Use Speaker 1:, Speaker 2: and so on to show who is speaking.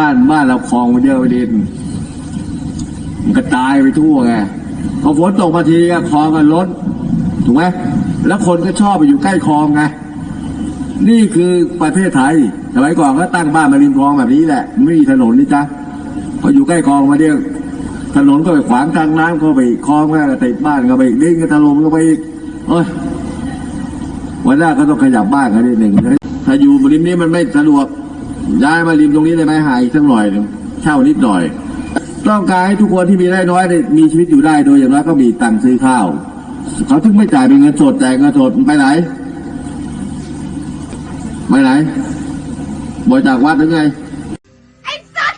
Speaker 1: บ้านบ้านเราคลองมันเยอะดิน มันก็ตายไปทั่วไงพอฝนตกมาทีก็คลองกันล้นถูกไหมแล้วคนก็ชอบไปอยู่ใกล้คลองไงนี่คือประเทศไทยสมัยก่อนก็ตั้งบ้านมาริมคลองแบบนี้แหละไม่มีถนนนี่จ้ะพออยู่ใกล้คลองมาเดียวถนนก็ไปขวางทางน้ำก็ไปคลองก็ติดบ้านก็ไปดิ้งก็ถล่มก็ไปอีกเอ้ยวันหน้าก็ต้องขยับบ้านกันนิดหนึ่งถ้าอยู่ริมนี้มันไม่สะดวก ย้ายมาริมตรงนี้ได้ไหมหายสักหน่อยเช่านิดหน่อย ต้องการให้ทุกคนที่มีรายน้อยได้มีชีวิตอยู่ได้โดยอย่างน้อยก็มีตังค์ซื้อข้าว เขาถึงไม่จ่ายเป็นเงินสดแต่เงินสดไปไหนไปไหนบริจากวัดหรือไงไอ้สัส